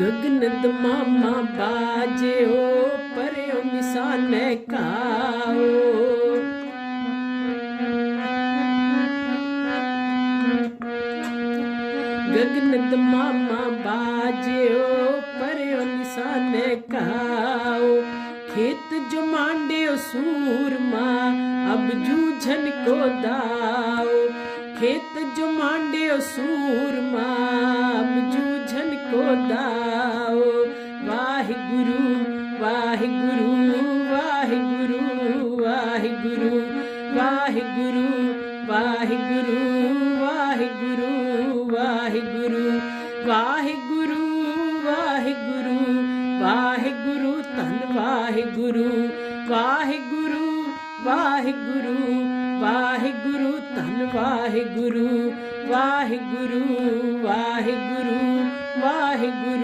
ਗਗਨ ਦਮਾਮਾ ਬਾਜਿਓ, ਪਰਿਓ ਨਿਸ਼ਾਨੇ ਕਾਓ। ਗਗਨ ਦਮਾਮਾ ਬਾਜਿਓ, ਪਰਿਓ ਨਿਸ਼ਾਨੇ ਕਾਓ। ਖੇਤ ਜੋ ਮਾਂਡਿਓ ਸੂਰਮਾ ਅਬ ਜੂਝਨ ਕੋ ਦਾਓ। ਖੇਤ ਜੋ ਮਾਂਡਿਓ ਸੂਰਮਾ ਅਬ ਜੂਝਨ को दा ਜਾਓ ਵਾਹਿਗੁਰੂ ਵਾਹਿਗੁਰੂ ਵਾਹਿਗੁਰੂ ਵਾਹਿਗੁਰੂ ਵਾਹਿਗੁਰੂ ਵਾਹਿਗੁਰੂ ਵਾਹਿਗੁਰੂ ਵਾਹਿਗੁਰੂ ਵਾਹਿਗੁਰੂ ਵਾਹਿਗੁਰੂ ਵਾਹਿਗੁਰੂ ਧੰਨ ਵਾਹਿਗੁਰੂ ਵਾਹਿਗੁਰੂ ਵਾਹਿਗੁਰੂ ਵਾਹਿਗੁਰੂ ਧੰਨ ਵਾਹਿਗੁਰੂ ਵਾਹਿਗੁਰੂ ਵਾਹਿਗੁਰੂ ਵਾਹਿਗੁਰੂ